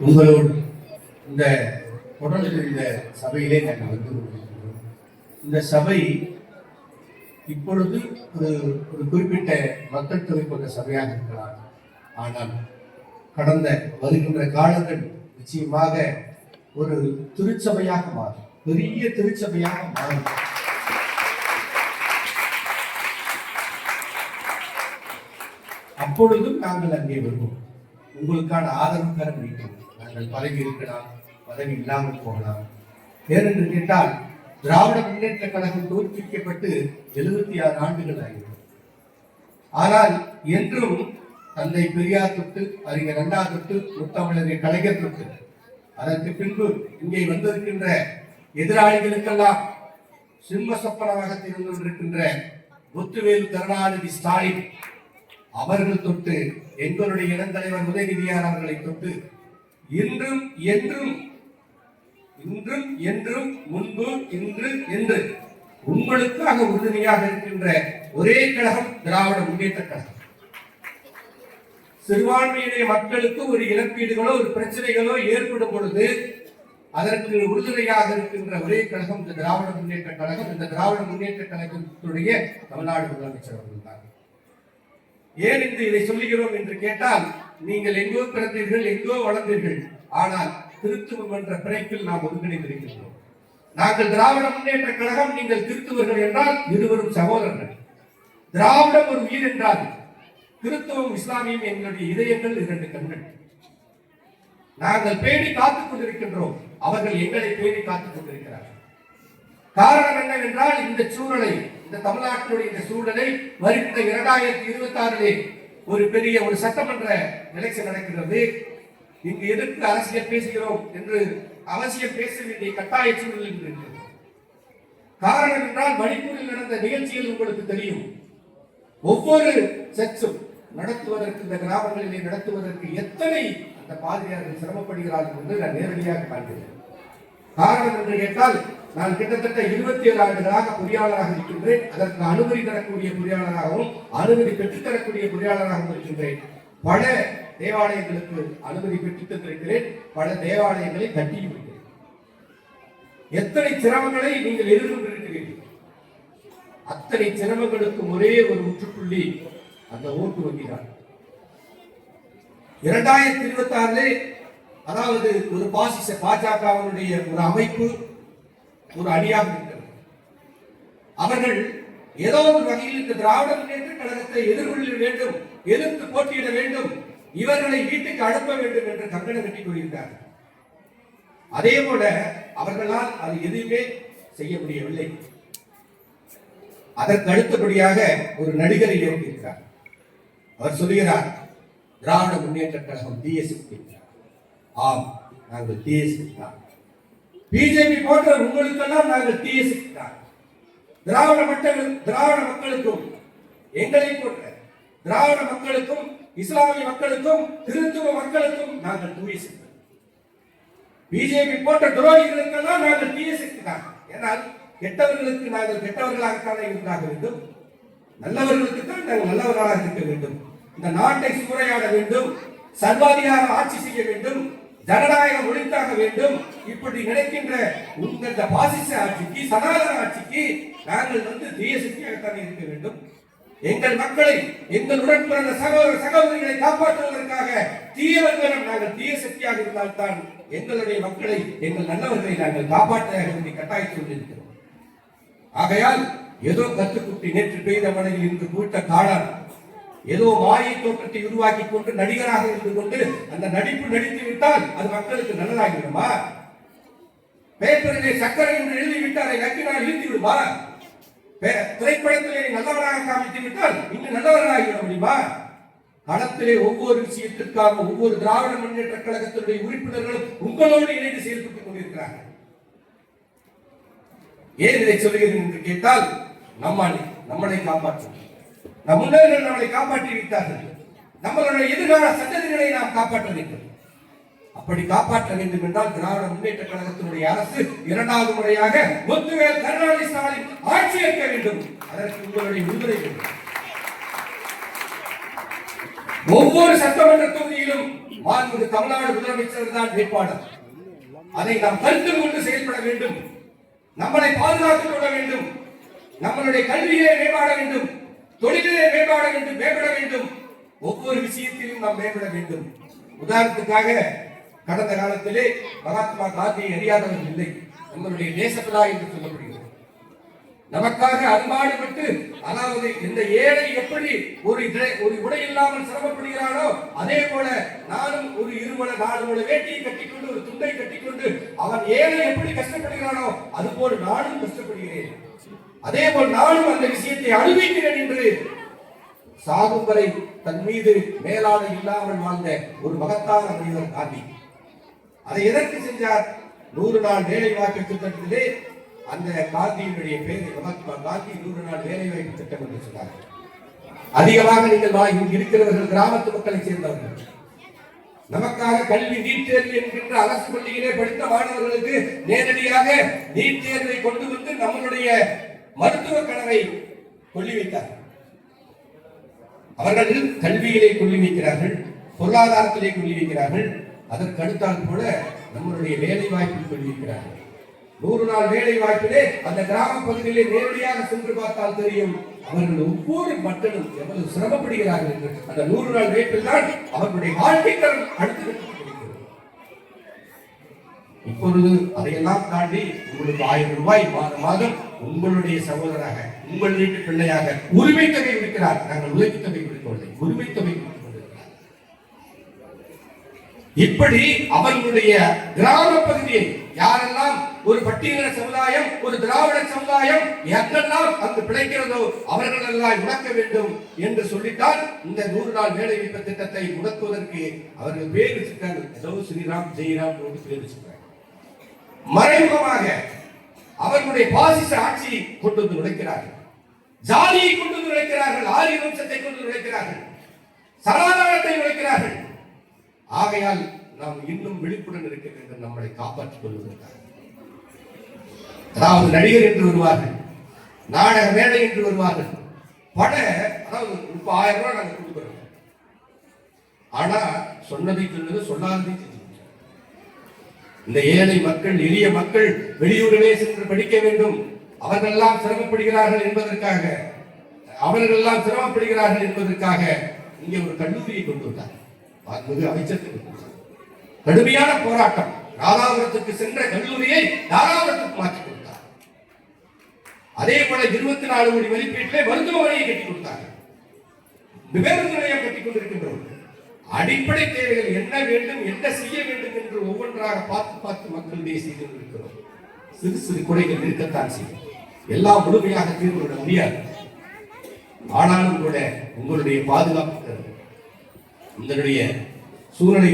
உங்களோடு இந்த தொடர்ந்து இந்த சபையிலே நாங்கள் வந்து கொண்டிருக்கிறோம் இந்த சபை இப்பொழுது ஒரு ஒரு குறிப்பிட்ட மக்கள் தொகை கொண்ட சபையாக இருக்கலாம். ஆனால் கடந்த வருகின்ற காலங்கள் நிச்சயமாக ஒரு திருச்சபையாக மாறும். பெரிய திருச்சபையாக மாறும். அப்பொழுதும் நாங்கள் அங்கே வருவோம். உங்களுக்கான ஆதரவுக்காரன் கரம் நாங்கள் பதவி இருக்கலாம் பதவி இல்லாமல் போகலாம். ஏனென்று கேட்டால் திராவிட முன்னேற்ற கழகம் தோற்பிக்கப்பட்டு எழுபத்தி ஆறு ஆண்டுகள் ஆகிறது ஆனால் என்றும் தந்தை பெரியார் தொட்டு அறிஞர் அண்ணா தொட்டு முத்தமிழர் கலைஞர் தொட்டு அதற்கு பின்பு இங்கே வந்திருக்கின்ற எதிராளிகளுக்கெல்லாம் சிம்ம சொப்பனமாக திகழ்ந்து கொண்டிருக்கின்ற முத்துவேல் கருணாநிதி ஸ்டாலின் அவர்கள் தொட்டு எங்களுடைய இளந்தலைவர் உதயநிதியார் அவர்களை தொட்டு இன்றும் என்றும் இன்றும் என்றும் முன்பு இன்று என்று உங்களுக்காக உறுதுணையாக இருக்கின்ற ஒரே கழகம் திராவிட முன்னேற்ற கழகம். சிறுபான்மையினுடைய மக்களுக்கு ஒரு இழப்பீடுகளோ ஒரு பிரச்சனைகளோ ஏற்படும் பொழுது அதற்கு உறுதுணையாக இருக்கின்ற ஒரே கழகம் இந்த திராவிட முன்னேற்ற கழகம் இந்த திராவிட முன்னேற்ற கழகத்துடைய தமிழ்நாடு முதலமைச்சர் அவர்கள் தான். ஏன் இன்று இதை சொல்லுகிறோம் என்று கேட்டால் நீங்கள் எங்கோ பிறந்தீர்கள் எங்கோ வளர்ந்தீர்கள். ஆனால் திருத்துவம் என்ற பிறப்பில் நாம் ஒருங்கிணைந்திருக்கின்றோம். நாங்கள் திராவிட முன்னேற்ற கழகம் நீங்கள் திருத்துவர்கள் என்றால் இருவரும் சகோதரர்கள். திராவிடம் ஒரு உயிர் என்றால் கிறிஸ்தவம் இஸ்லாமியம் எங்களுடைய இதயங்கள் இரண்டு கண்கள். நாங்கள் பேணி காத்துக் கொண்டிருக்கின்றோம். அவர்கள் எங்களை பேணி காத்துக் கொண்டிருக்கிறார்கள். காரணம் என்னவென்றால் இந்த சூழலை இந்த தமிழ்நாட்டினுடைய இந்த சூழலை வருகின்ற இரண்டாயிரத்தி இருபத்தி ஆறிலே ஒரு பெரிய ஒரு சட்டமன்ற எலெக்ஷன் நடக்கிறது. இங்கு எதிர்த்து அரசியல் பேசுகிறோம் என்று அவசியம் பேச வேண்டிய கட்டாய சூழல் காரணம் என்றால் மணிப்பூரில் நடந்த நிகழ்ச்சிகள் உங்களுக்கு தெரியும். ஒவ்வொரு சர்ச்சும் நடத்துவதற்கு இந்த கிராமங்களிலே நடத்துவதற்கு எத்தனை அந்த பாதிரியார்கள் சிரமப்படுகிறார்கள் என்று நான் நேரடியாக காண்கிறேன் காரணம் என்று கேட்டால் நான் கிட்டத்தட்ட இருபத்தி ஏழு ஆண்டுகளாக பொறியாளராக இருக்கின்றேன். அதற்கு அனுமதி தரக்கூடிய பொறியாளராகவும் அனுமதி பெற்றுத்தரக்கூடிய பொறியாளராகவும் இருக்கின்றேன். பல தேவாலயங்களுக்கு அனுமதி பெற்றுத் தந்திருக்கிறேன். பல தேவாலயங்களை கட்டியும் இருக்கிறேன் எத்தனை சிரமங்களை நீங்கள் எதிர்கொண்டிருக்கிறீர்கள்? அத்தனை சிரமங்களுக்கும் ஒரே ஒரு முற்றுப்புள்ளி அந்த ஓட்டு வங்கிதான். இரண்டாயிரத்தி இருபத்தி ஆறுல அதாவது ஒரு பாசிச பாஜகவினுடைய ஒரு அமைப்பு ஒரு அணியாக இருக்கிறது. அவர்கள் ஏதோ ஒரு வகையில் இந்த திராவிட முன்னேற்ற கழகத்தை எதிர்கொள்ள வேண்டும் எதிர்த்து போட்டியிட வேண்டும் இவர்களை வீட்டுக்கு அனுப்ப வேண்டும் என்று கங்கணம் கட்டி கொள்கிறார்கள் அதே போல அவர்களால் அது எதுவுமே செய்ய முடியவில்லை. அதற்கு அடுத்தபடியாக ஒரு நடிகரை இயக்கியிருக்கிறார் அவர் சொல்லுகிறார் திராவிட முன்னேற்ற கழகம் டிஎஸ்பி ஆம் நாங்கள் டிஎஸ்பி தான் பிஜேபி போன்ற உங்களுக்கெல்லாம் நாங்கள் டிஎஸ்பி தான் திராவிட மக்கள் திராவிட மக்களுக்கும் எங்களை போன்ற திராவிட மக்களுக்கும் இஸ்லாமிய மக்களுக்கும் கிறிஸ்துவ மக்களுக்கும் நாங்கள் தூய பிஜேபி போன்ற துரோகிகளுக்கெல்லாம் நாங்கள் தீய சக்தி தான் கெட்டவர்களுக்கு நாங்கள் கெட்டவர்களாகத்தானே இருந்தாக வேண்டும். நல்லவர்களுக்கு தான் நாங்கள் நல்லவர்களாக இருக்க வேண்டும். இந்த நாட்டை சூறையாட வேண்டும். சர்வாதிகார ஆட்சி செய்ய வேண்டும். ஜனநாயகம் ஒழித்தாக வேண்டும். இப்படி நினைக்கின்ற உங்கள் இந்த பாசிச ஆட்சிக்கு சனாதன ஆட்சிக்கு நாங்கள் வந்து தீய சக்தியாகத்தான் இருக்க வேண்டும். எங்கள் மக்களை எங்களுடன் பிறந்த சகோதர சகோதரிகளை காப்பாற்றுவதற்காக தீயவர்களிடம் நாங்கள் தீய சக்தியாக இருந்தால்தான் எங்களுடைய மக்களை எங்கள் நல்லவர்களை நாங்கள் காப்பாற்ற வேண்டிய கட்டாயத்தில் கொண்டிருக்கிறோம் ஆகையால் ஏதோ கத்துக்குட்டி நேற்று பெய்த மழையில் இன்று பூட்ட காடான் ஏதோ மாயை தோற்றத்தை உருவாக்கி கொண்டு நடிகராக இருந்து கொண்டு அந்த நடிப்பு நடித்து விட்டால் அது மக்களுக்கு நல்லதாகிவிடுமா? பேப்பரிலே சக்கரை என்று எழுதி அதை நக்கினால் இழுத்து விடுமா? திரைப்படத்திலே நல்லவராக காமித்து விட்டால் இன்னும் நல்லவராகிவிட முடியுமா? களத்திலே ஒவ்வொரு விஷயத்திற்காக ஒவ்வொரு திராவிட முன்னேற்ற கழகத்தினுடைய உறுப்பினர்களும் உங்களோடு இணைந்து செயல்பட்டுக் கொண்டிருக்கிறார்கள். ஏன் இதை சொல்லுகிறேன் என்று கேட்டால் நம்மளை நம்மளை காப்பாற்றும் நம் முன்னோர்கள் நம்மளை காப்பாற்றி விட்டார்கள். நம்மளுடைய எதிர்கால சந்ததிகளை நாம் காப்பாற்ற வேண்டும். அப்படி காப்பாற்ற வேண்டும் என்றால் திராவிட முன்னேற்ற கழகத்தினுடைய அரசு இரண்டாவது முறையாக முத்துவேல் கருணாநிதி ஸ்டாலின் ஆட்சி ஏற்க வேண்டும். அதற்கு உங்களுடைய விடுதலை வேண்டும். ஒவ்வொரு சட்டமன்ற தொகுதியிலும் மாண்புமிகு தமிழ்நாடு முதலமைச்சர் தான் வேட்பாளர். அதை நாம் கருத்தில் கொண்டு செயல்பட வேண்டும். நம்மளை பாதுகாத்துக் கொள்ள வேண்டும். நம்மளுடைய கல்வியை மேம்பாட வேண்டும். தொழில் வேண்டும் மேம்பட வேண்டும். ஒவ்வொரு விஷயத்திலும் நாம் மேம்பட வேண்டும். உதாரணத்துக்காக கடந்த காலத்திலே மகாத்மா காந்தியை அறியாதவர்கள் இல்லை. நம்மளுடைய தேசப்பிதா என்று சொல்லப்படுகிறது. நமக்காக அன்பாடுபட்டு அதாவது இந்த ஏழை எப்படி ஒரு ஒரு உடை இல்லாமல் சிரமப்படுகிறானோ அதே போல நானும் ஒரு இருமல நாலு முளை வேட்டியை கட்டிக்கொண்டு ஒரு துண்டை கட்டிக்கொண்டு அவன் ஏழை எப்படி கஷ்டப்படுகிறானோ அதுபோல் நானும் கஷ்டப்படுகிறேன். அதே போல் நானும் அந்த விஷயத்தை அனுபவிக்கிறேன் என்று சாகும் வரை தன் மீது மேலான இல்லாமல் வாழ்ந்த ஒரு மகத்தான மனிதர் காந்தி. அதை எதற்கு செஞ்சார்? நூறு நாள் வேலை வாய்ப்பு திட்டத்திலே அந்த காந்தியினுடைய பேரை மகாத்மா காந்தி நூறு நாள் வேலை வாய்ப்பு திட்டம் என்று சொன்னார். அதிகமாக நீங்கள் வா- இருக்கிறவர்கள் கிராமத்து மக்களை சேர்ந்தவர்கள். நமக்காக கல்வி நீட் தேர்வு என்கின்ற அரசு பள்ளியிலே படித்த மாணவர்களுக்கு நேரடியாக நீட் தேர்வை கொண்டு வந்து நம்மளுடைய மருத்துவ கனவை கொள்ளி வைத்தார்கள். அவர்கள் கல்வியிலே கொள்ளி வைக்கிறார்கள் பொருளாதாரத்திலே கொள்ளி வைக்கிறார்கள். அதற்கு அடுத்தால் கூட நம்மளுடைய வேலை வாய்ப்பில் கொள்ளி வைக்கிறார்கள். நூறு நாள் வேலை வாய்ப்பிலே அந்த கிராம பகுதியிலே நேரடியாக சென்று பார்த்தால் தெரியும் அவர்கள் ஒவ்வொரு மக்களும் எவ்வளவு சிரமப்படுகிறார்கள் என்று. அந்த நூறு நாள் வேட்பில் தான் அவர்களுடைய வாழ்க்கை தரம் அடுத்து இப்பொழுது அதையெல்லாம் தாண்டி உங்களுக்கு ஆயிரம் ரூபாய் மாதம் மாதம் உங்களுடைய சகோதராக உங்கள் வீட்டு பிள்ளையாக உரிமை தொகை கொடுக்கிறார். நாங்கள் உழைப்பு தொகை கொடுக்கவில்லை. உரிமை தொகை இப்படி அவர்களுடைய கிராம பகுதியை யாரெல்லாம் ஒரு பட்டியலின சமுதாயம் ஒரு திராவிட சமுதாயம் எங்கெல்லாம் அங்கு பிழைக்கிறதோ அவர்கள் எல்லாம் முடக்க வேண்டும் என்று சொல்லித்தான் இந்த நூறு நாள் வேலை வைப்பு திட்டத்தை முடக்குவதற்கு அவர்கள் பேர் வச்சிருக்காங்க. ஏதோ ஸ்ரீராம் ஜெயராம் என்று பேர் வச்சிருக்காங்க. மறைமுகமாக அவர்களுடைய பாசிச ஆட்சி கொண்டு வந்து நுழைக்கிறார்கள் ஜாதியை கொண்டு வந்து நுழைக்கிறார்கள் ஆரிய வம்சத்தை கொண்டு நுழைக்கிறார்கள் சனாதனத்தை நுழைக்கிறார்கள் ஆகையால் நாம் இன்னும் விழிப்புடன் இருக்க வேண்டும் நம்மளை காப்பாற்றிக் கொள்வதற்காக. அதாவது நடிகர் என்று வருவார்கள் நாடக மேடை என்று வருவார்கள். பட அதாவது முப்பது ஆயிரம் ரூபாய் நாங்கள் கொடுக்குறோம் ஆனா சொன்னதை சொன்னது சொல்லாததை இந்த ஏழை மக்கள் எளிய மக்கள் வெளியூரிலே சென்று படிக்க வேண்டும். அவர்களெல்லாம் சிரமப்படுகிறார்கள் என்பதற்காக அவர்களெல்லாம் சிரமப்படுகிறார்கள் என்பதற்காக இங்கே ஒரு கல்லூரியை கொண்டு வந்தார். மாண்புமிகு அமைச்சர் கடுமையான போராட்டம். ராதாபுரத்துக்கு சென்ற கல்லூரியை தாராபுரத்துக்கு மாற்றி கொடுத்தார். அதே போல இருபத்தி நாலு கோடி மதிப்பீட்டிலே மருத்துவமனையை கட்டி கொடுத்தார்கள் விவேக நிலையம் கட்டிக் கொண்டிருக்கின்றோம் அடிப்படை தேவைகள் என்ன வேண்டும் என்ன செய்ய வேண்டும் என்று ஒவ்வொன்றாக பார்த்து பார்த்து மக்களிடையே செய்து கொண்டிருக்கிறோம் சிறு சிறு குறைகள் இருக்கத்தான் செய்யும். எல்லாம் முழுமையாக தீர்வு விட முடியாது. ஆனாலும் கூட உங்களுடைய பாதுகாப்பு உங்களுடைய சூழ்நிலை